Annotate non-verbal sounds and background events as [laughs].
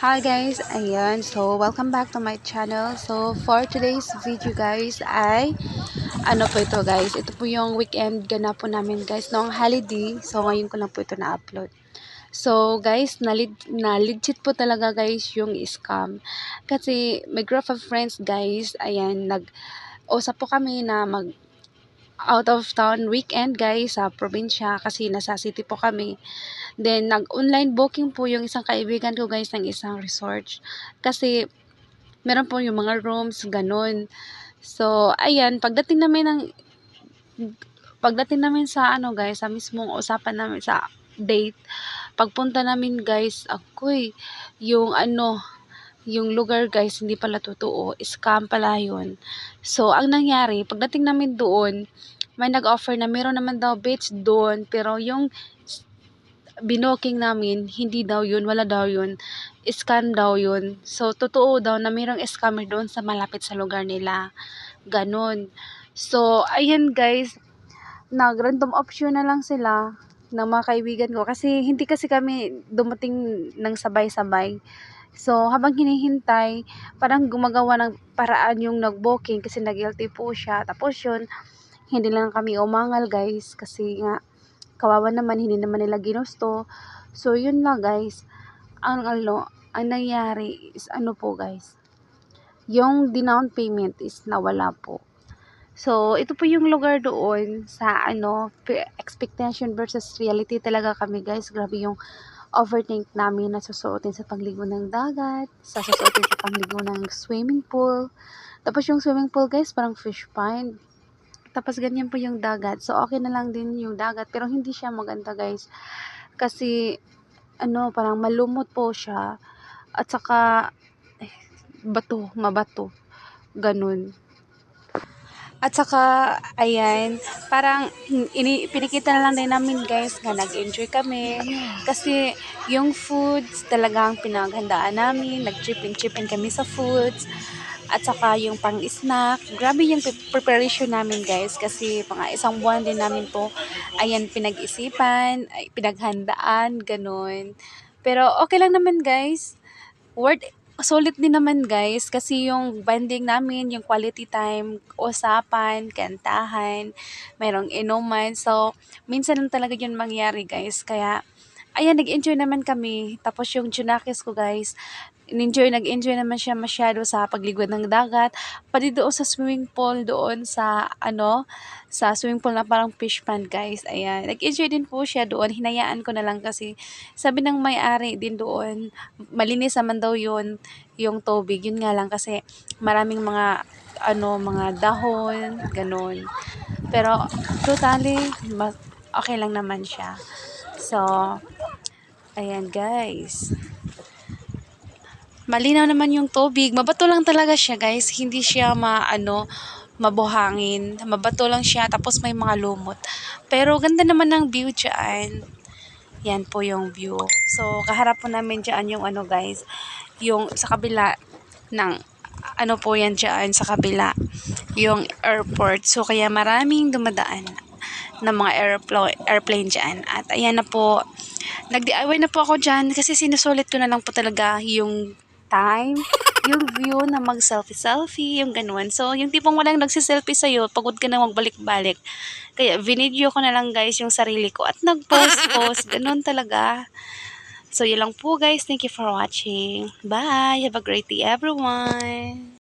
Hi guys, ayan. So, welcome back to my channel. So, for today's video guys ay ano po ito guys. Ito po yung weekend ganap po namin guys noong holiday. So, ngayon ko lang po ito na-upload. So, guys, na, na legit po talaga guys yung scam. Kasi may group of friends guys, ayan, nag-usap po kami na mag out of town weekend guys sa probinsya kasi nasa city po kami. Then nag-online booking po yung isang kaibigan ko guys ng isang resort. Kasi meron po yung mga rooms ganun. So ayan, pagdating namin ng pagdating namin sa ano guys, sa mismong usapan namin sa date, pagpunta namin guys, ako'y yung ano, yung lugar guys, hindi pala totoo. Scam pala yun. So, ang nangyari, pagdating namin doon, may nag-offer na meron naman daw beach doon, pero yung binoking namin, hindi daw yun, wala daw yun. Scam daw yun. So, totoo daw na mayroong scammer doon sa malapit sa lugar nila. Ganon. So, ayan guys, nag-random option na lang sila ng mga kaibigan ko. Kasi hindi kasi kami dumating ng sabay-sabay. So, habang hinihintay, parang gumagawa ng paraan yung nag-booking kasi nag-guilty po siya. Tapos yun, hindi lang kami umangal guys kasi nga kawawa naman, hindi naman nila ginusto. So, yun lang guys. Ang ano, ang nangyari is ano po guys. Yung down payment is nawala po. So, ito po yung lugar doon sa ano, expectation versus reality talaga kami guys. Grabe yung overthink namin na susuotin sa pagligo ng dagat, sa susuotin sa pagligo ng swimming pool. Tapos yung swimming pool guys, parang fish pond. Tapos ganyan po yung dagat. So okay na lang din yung dagat, pero hindi siya maganda guys. Kasi ano, parang malumot po siya. At saka eh, bato, mabato. Ganun. At saka, ayan, parang ini, pinikita na lang din namin guys na nag-enjoy kami. Kasi yung foods talagang pinaghandaan namin. Nag-chipping-chipping kami sa foods. At saka yung pang-snack. Grabe yung preparation namin guys. Kasi mga isang buwan din namin po, ayan, pinag-isipan, pinaghandaan, ganun. Pero okay lang naman guys. Worth sulit din naman guys kasi yung banding namin, yung quality time, usapan, kantahan, mayroong inuman. So, minsan lang talaga yun mangyari guys. Kaya, ayan, nag-enjoy naman kami. Tapos yung Junakis ko guys, enjoy nag-enjoy naman siya masyado sa pagligwad ng dagat. Pati doon sa swimming pool, doon sa, ano, sa swimming pool na parang fish pond, guys. Ayan. Nag-enjoy din po siya doon. Hinayaan ko na lang kasi sabi ng may-ari din doon, malinis naman daw yun, yung tubig. Yun nga lang kasi maraming mga, ano, mga dahon, ganun. Pero, totally, okay lang naman siya. So, ayan guys. Malinaw naman yung tubig. Mabato lang talaga siya, guys. Hindi siya maano mabuhangin. Mabato lang siya tapos may mga lumot. Pero ganda naman ng view diyan. Yan po yung view. So, kaharap po namin diyan yung ano, guys, yung sa kabila ng ano po yan diyan sa kabila yung airport. So, kaya maraming dumadaan ng mga airplane, airplane dyan. At ayan na po, nag-DIY na po ako dyan kasi sinusulit ko na lang po talaga yung time, [laughs] yung view na mag-selfie-selfie, yung ganun. So, yung tipong walang nagsiselfie sa'yo, pagod ka na magbalik-balik. Kaya, vinidyo ko na lang guys yung sarili ko at nag-post-post. [laughs] Ganun talaga. So, yun lang po guys. Thank you for watching. Bye! Have a great day everyone!